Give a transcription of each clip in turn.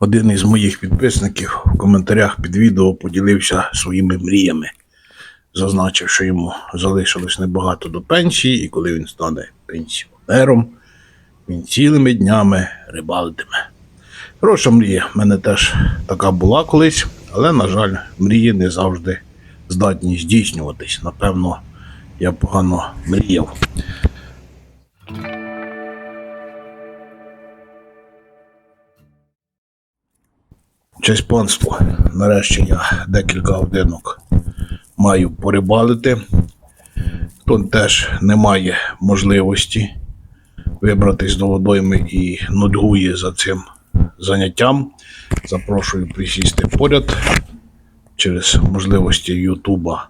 Один із моїх підписників в коментарях під відео поділився своїми мріями. Зазначив, що йому залишилось небагато до пенсії, і коли він стане пенсіонером, він цілими днями рибалитиме. Хороша мрія, в мене теж така була колись, але, на жаль, мрії не завжди здатні здійснюватись. Напевно, я погано мріяв. Честь панство. Нарешті я декілька годинок маю порибалити. Хто теж не має можливості вибратись до водойми і нудьгує за цим заняттям. Запрошую присісти поряд через можливості Ютуба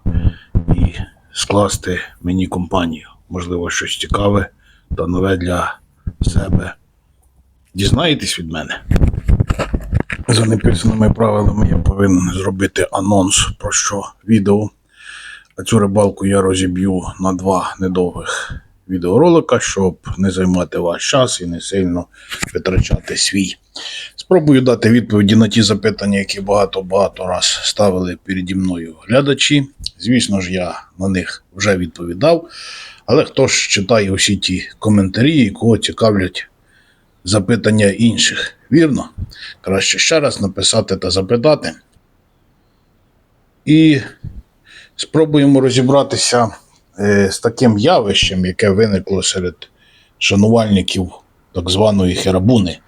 і скласти мені компанію. Можливо, щось цікаве та нове для себе. Дізнаєтесь від мене? За неписаними правилами я повинен зробити анонс про що відео. А цю рибалку я розіб'ю на два недовгих відеоролика, щоб не займати ваш час і не сильно витрачати свій. Спробую дати відповіді на ті запитання, які багато-багато раз ставили переді мною глядачі. Звісно ж, я на них вже відповідав. Але хто ж читає усі ті коментарі, і кого цікавлять запитання інших. Вірно? Краще ще раз написати та запитати. І спробуємо розібратися е, з таким явищем, яке виникло серед шанувальників так званої херабуни.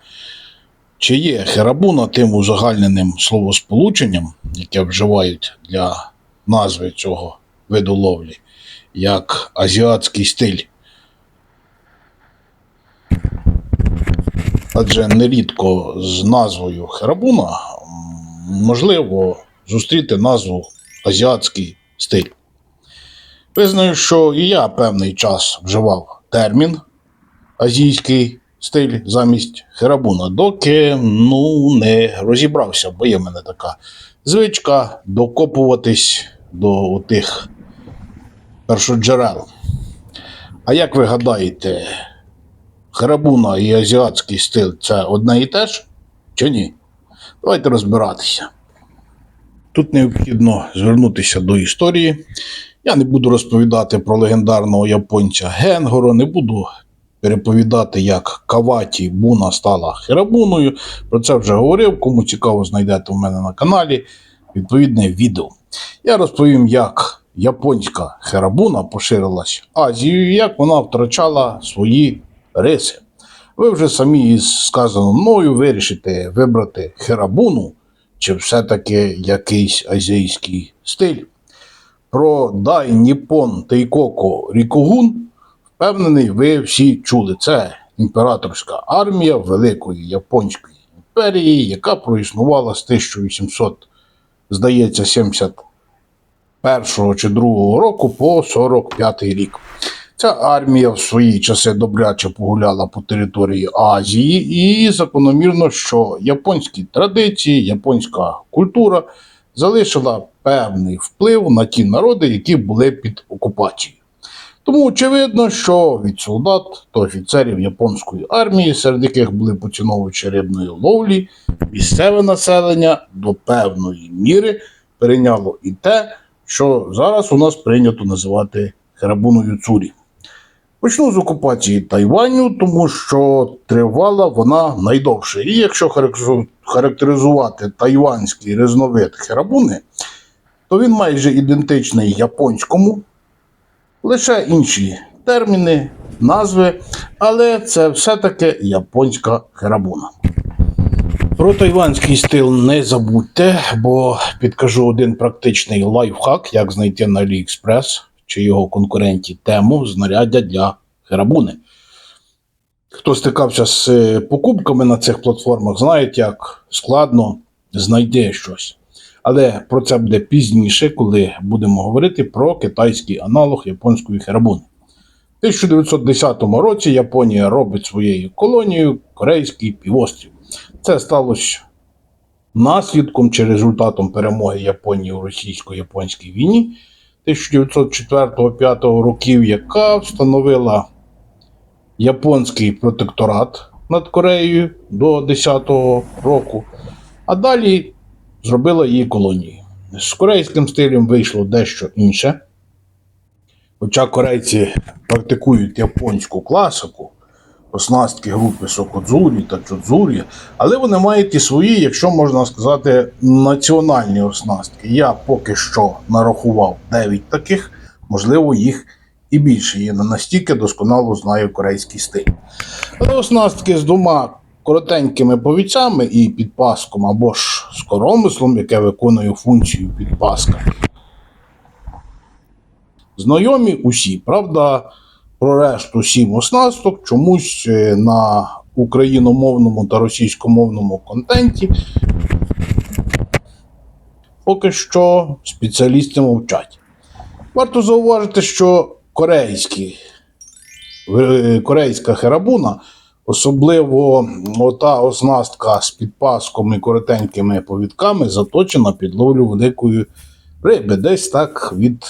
Чи є херабуна тим узагальненим словосполученням, яке вживають для назви цього виду ловлі, як азіатський стиль? Адже нерідко з назвою Херабуна можливо зустріти назву азіатський стиль. Визнаю, що і я певний час вживав термін азійський стиль замість Херабуна, доки ну, не розібрався, бо є в мене така звичка докопуватись до тих першоджерел. А як ви гадаєте, Харабуна і азіатський стиль це одне і те ж? Чи ні? Давайте розбиратися. Тут необхідно звернутися до історії. Я не буду розповідати про легендарного японця Генгоро, не буду переповідати, як Каваті Буна стала Херабуною. Про це вже говорив. Кому цікаво, знайдете у мене на каналі відповідне відео. Я розповім, як японська Херабуна поширилась Азією, як вона втрачала свої риси. Ви вже самі із сказано мною вирішите вибрати херабуну чи все-таки якийсь азійський стиль. Про Дай Ніпон Тейкоко Рікогун, впевнений, ви всі чули. Це імператорська армія Великої Японської імперії, яка проіснувала з 1800, здається, 71 чи 2 року по 45 рік. Ця армія в свої часи добряче погуляла по території Азії, і закономірно, що японські традиції, японська культура залишила певний вплив на ті народи, які були під окупацією. Тому очевидно, що від солдат та офіцерів японської армії, серед яких були поціновувачі рибної ловлі, місцеве населення до певної міри перейняло і те, що зараз у нас прийнято називати херабуною цурі. Почну з окупації Тайваню, тому що тривала вона найдовше. І якщо характеризувати тайванський різновид херабуни, то він майже ідентичний японському, лише інші терміни, назви, але це все-таки японська херабуна. Про тайванський стил не забудьте, бо підкажу один практичний лайфхак, як знайти на AliExpress чи його конкуренті тему знаряддя для херабуни. Хто стикався з е, покупками на цих платформах, знають, як складно знайти щось. Але про це буде пізніше, коли будемо говорити про китайський аналог японської херабуни. У 1910 році Японія робить своєю колонією Корейський півострів. Це сталося наслідком чи результатом перемоги Японії у російсько-японській війні 1904-5 років, яка встановила японський протекторат над Кореєю до 10-го року. а далі зробила її колонією. З корейським стилем вийшло дещо інше. Хоча корейці практикують японську класику, оснастки групи Сокодзурі та Чодзурі, але вони мають і свої, якщо можна сказати, національні оснастки. Я поки що нарахував 9 таких, можливо, їх і більше. Я не настільки досконало знаю корейський стиль. Але оснастки з двома коротенькими повіцями і підпаском або ж з коромислом, яке виконує функцію підпаска. Знайомі усі, правда, про решту сім оснасток чомусь е, на україномовному та російськомовному контенті поки що спеціалісти мовчать. Варто зауважити, що корейські, е, корейська херабуна, особливо ота оснастка з підпаском і коротенькими повідками, заточена під ловлю великої риби. Десь так від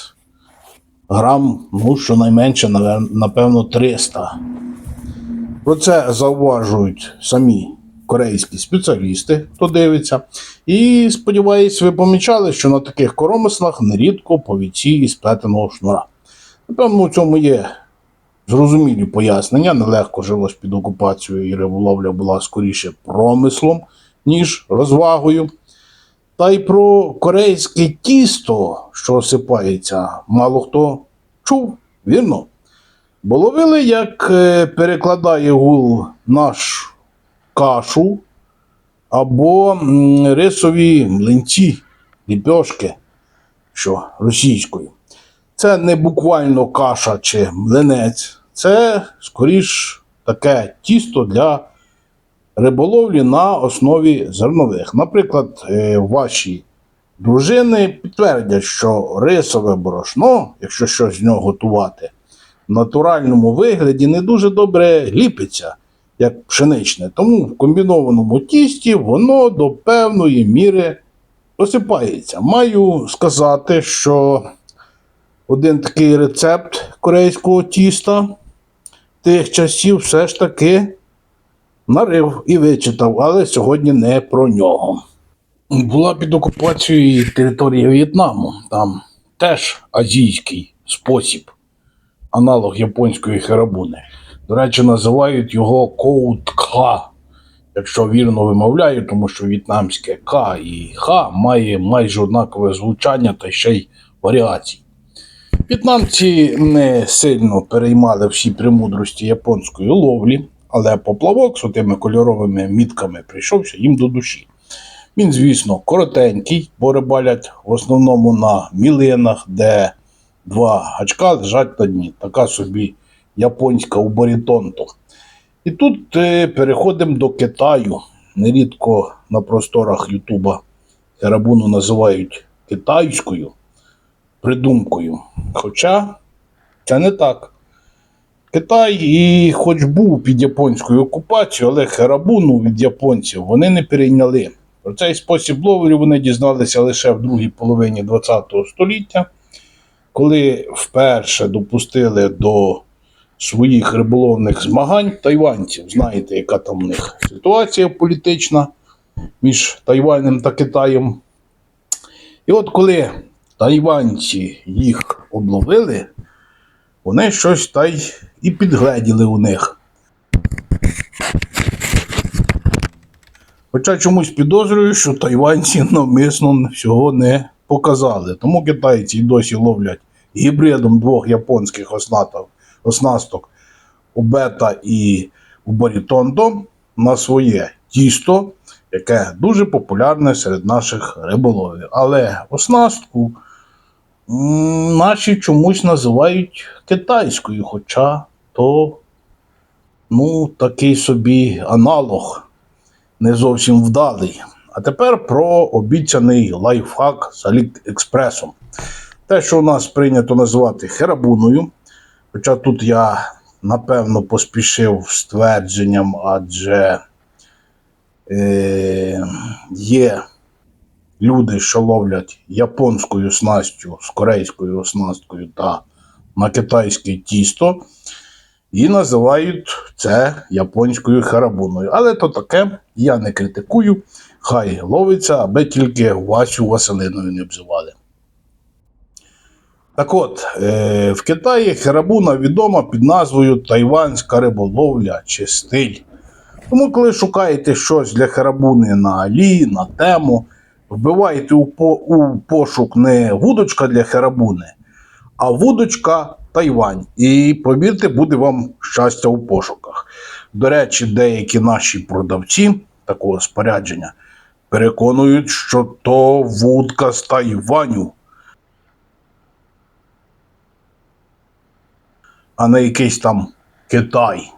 грам, ну, щонайменше, напевно, 300. Про це зауважують самі корейські спеціалісти, хто дивиться. І сподіваюсь, ви помічали, що на таких коромислах нерідко повіці із плетеного шнура. Напевно, у цьому є зрозумілі пояснення. Нелегко жилось під окупацією, і риболовля була скоріше промислом, ніж розвагою. Та й про корейське тісто, що осипається, мало хто чув, вірно? Бо ловили, як е, перекладає гул наш кашу або рисові млинці, ліпьошки, що російською. Це не буквально каша чи млинець, це скоріш таке тісто для риболовлі на основі зернових. Наприклад, е, ваші дружини підтвердять, що рисове борошно, якщо щось з нього готувати, в натуральному вигляді не дуже добре ліпиться, як пшеничне. Тому в комбінованому тісті воно до певної міри осипається. Маю сказати, що один такий рецепт корейського тіста тих часів все ж таки нарив і вичитав, але сьогодні не про нього. Була під окупацією і територія В'єтнаму. Там теж азійський спосіб, аналог японської херабуни. До речі, називають його коут-ка, якщо вірно вимовляю, тому що в'єтнамське К і Х має майже однакове звучання та ще й варіації. В'єтнамці не сильно переймали всі премудрості японської ловлі, але поплавок з тими кольоровими мітками прийшовся їм до душі. Він, звісно, коротенький, бо рибалять в основному на мілинах, де два гачка лежать на дні. Така собі японська уборітонто. І тут е, переходимо до Китаю. Нерідко на просторах Ютуба Херабуну називають китайською придумкою. Хоча це не так. Китай і хоч був під японською окупацією, але херабуну від японців вони не перейняли. Про цей спосіб ловлі вони дізналися лише в другій половині ХХ століття, коли вперше допустили до своїх риболовних змагань тайванців. Знаєте, яка там у них ситуація політична між Тайванем та Китаєм. І от коли тайванці їх обловили, вони щось та й і підгледіли у них. Хоча чомусь підозрюю, що тайванці навмисно всього не показали. Тому китайці й досі ловлять гібридом двох японських оснасток Убета і Убарітондо на своє тісто, яке дуже популярне серед наших риболовів. Але оснастку наші чомусь називають китайською, хоча то ну, такий собі аналог не зовсім вдалий. А тепер про обіцяний лайфхак з Аліекспресом. Те, що у нас прийнято називати херабуною, хоча тут я напевно поспішив з твердженням, адже е, є люди, що ловлять японською снастю з корейською оснасткою та на китайське тісто, і називають це японською харабуною. Але то таке, я не критикую. хай ловиться, аби тільки Васю Василиною не обзивали. Так от, е, в Китаї херабуна відома під назвою Тайванська риболовля чи стиль. Тому, коли шукаєте щось для херабуни на Алі, на тему, вбивайте у, пошук не вудочка для херабуни, а вудочка Тайвань. І повірте, буде вам щастя у пошуках. До речі, деякі наші продавці такого спорядження переконують, що то вудка з Тайваню. а не якийсь там Китай.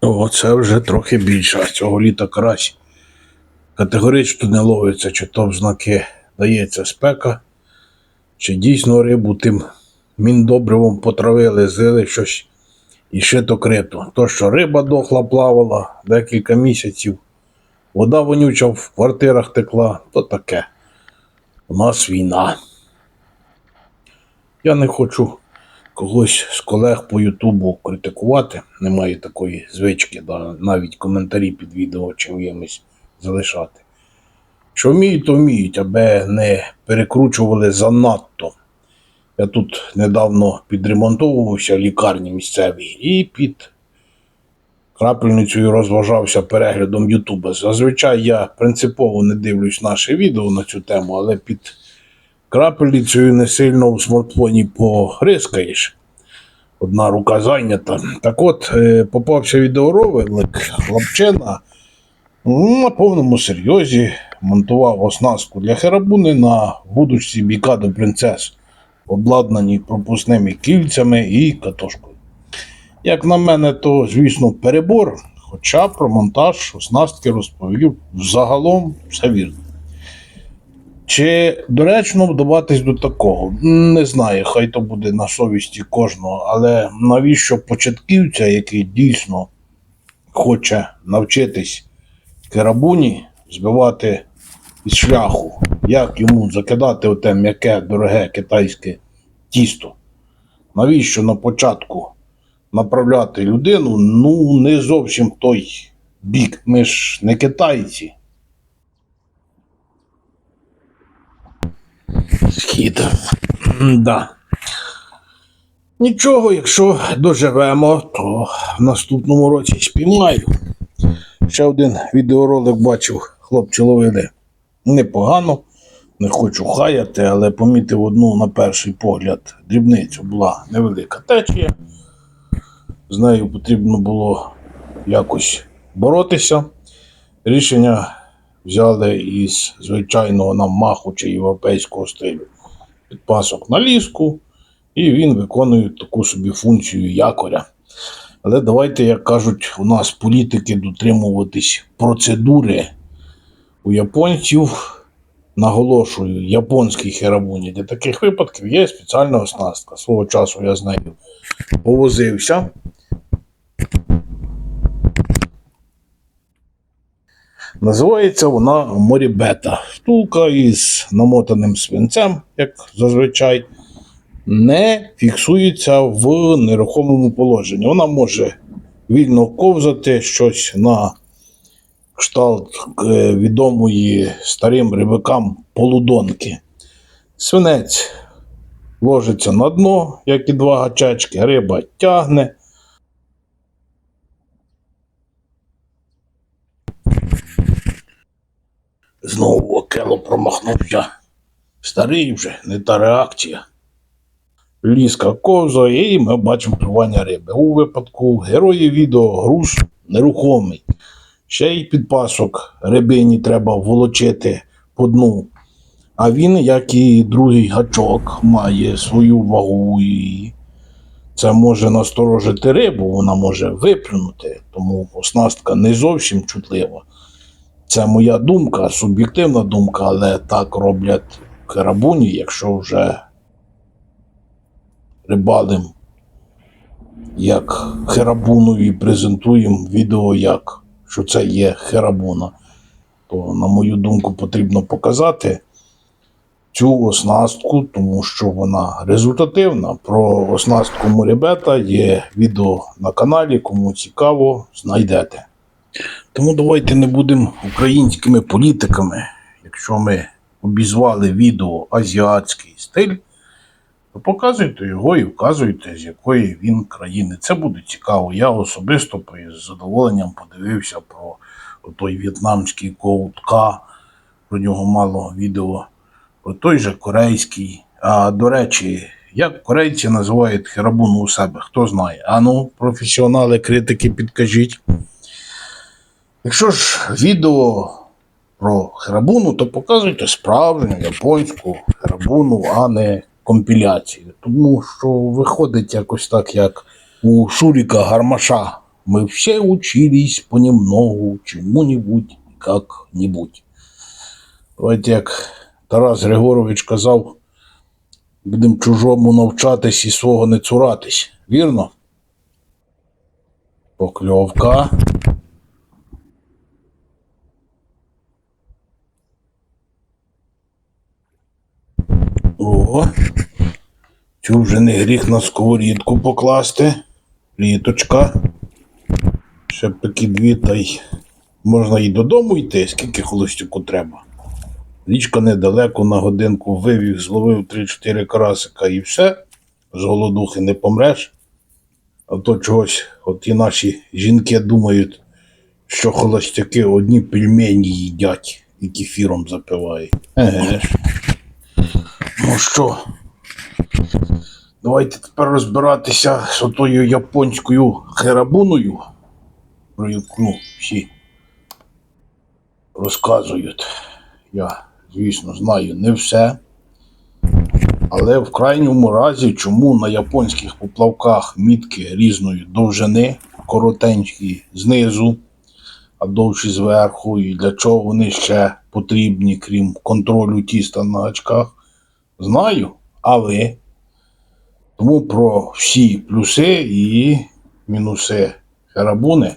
О, це вже трохи більше. Цього літа карась категорично не ловиться, чи то в знаки дається спека, чи дійсно рибу тим міндобривом потравили, злили щось і шито крито. То, що риба дохла плавала декілька місяців, вода вонюча в квартирах текла, то таке. У нас війна. Я не хочу когось з колег по Ютубу критикувати. Немає такої звички, навіть коментарі під відео чимось залишати. Що вміють, то вміють, аби не перекручували занадто. Я тут недавно підремонтовувався в лікарні місцевій і під крапельницею розважався переглядом Ютуба. Зазвичай я принципово не дивлюсь наше відео на цю тему, але під крапельницею не сильно у смартфоні погрискаєш. Одна рука зайнята. Так от, е, попався відеоролик, хлопчина ну, на повному серйозі монтував оснастку для херабуни на будучці Бікадо Принцес, обладнані пропускними кільцями і катошкою. Як на мене, то, звісно, перебор, хоча про монтаж оснастки розповів загалом все вірно. Чи доречно вдаватись до такого? Не знаю, хай то буде на совісті кожного, але навіщо початківця, який дійсно хоче навчитись керабуні, збивати із шляху, як йому закидати оте м'яке, дороге китайське тісто? Навіщо на початку направляти людину? Ну, не зовсім той бік. Ми ж не китайці. Схід. Да. Нічого, якщо доживемо, то в наступному році спіймаю. Ще один відеоролик бачив, хлопці ловили непогано. Не хочу хаяти, але помітив одну на перший погляд дрібницю була невелика течія. З нею потрібно було якось боротися. Рішення взяли із звичайного нам маху чи європейського стилю підпасок на ліску, і він виконує таку собі функцію якоря. Але давайте, як кажуть, у нас політики дотримуватись процедури у японців. Наголошую, японській херабуні. Для таких випадків є спеціальна оснастка. Свого часу я з нею повозився. Називається вона морібета. Втулка із намотаним свинцем, як зазвичай, не фіксується в нерухомому положенні. Вона може вільно ковзати щось на кшталт е, відомої старим рибакам полудонки. Свинець ложиться на дно, як і два гачечки, риба тягне. Знову окело промахнувся. Старий вже, не та реакція. Ліска ковзає, і ми бачимо плювання риби. У випадку героїв відео груз нерухомий. Ще й підпасок рибині треба волочити по дну. А він, як і другий гачок, має свою вагу і це може насторожити рибу, вона може виплюнути, тому оснастка не зовсім чутлива. Це моя думка, суб'єктивна думка, але так роблять карабуні, якщо вже рибалим як херабуну і презентуємо відео як, що це є херабуна, то, на мою думку, потрібно показати цю оснастку, тому що вона результативна. Про оснастку морібета є відео на каналі, кому цікаво, знайдете. Тому давайте не будемо українськими політиками. Якщо ми обізвали відео азіатський стиль, то показуйте його і вказуйте, з якої він країни. Це буде цікаво. Я особисто з задоволенням подивився про той в'єтнамський коутка, про нього мало відео, про той же корейський. А до речі, як корейці називають херабуну у себе, хто знає? Ану, професіонали, критики, підкажіть. Якщо ж відео про херабуну, то показуйте справжню японську херабуну, а не компіляцію. Тому що виходить якось так, як у Шуріка Гармаша. Ми все учились понемногу, чому-нибудь, як-нибудь. Давайте, як Тарас Григорович казав, будемо чужому навчатись і свого не цуратись. Вірно? Покльовка. О, цю вже не гріх на сковорідку покласти. Літочка. Ще такі дві, та й можна і додому йти, скільки холостяку треба. Річка недалеко на годинку вивів, зловив 3-4 карасика і все. З голодухи не помреш. А то чогось, от і наші жінки думають, що холостяки одні пельмені їдять і кефіром запивають. Еге. Ну що, давайте тепер розбиратися з отою японською херабуною, про яку всі розказують. Я, звісно, знаю не все. Але в крайньому разі, чому на японських поплавках мітки різної довжини, коротенькі знизу, а довші зверху, і для чого вони ще потрібні, крім контролю тіста на очках, знаю, але тому про всі плюси і мінуси Харабуни.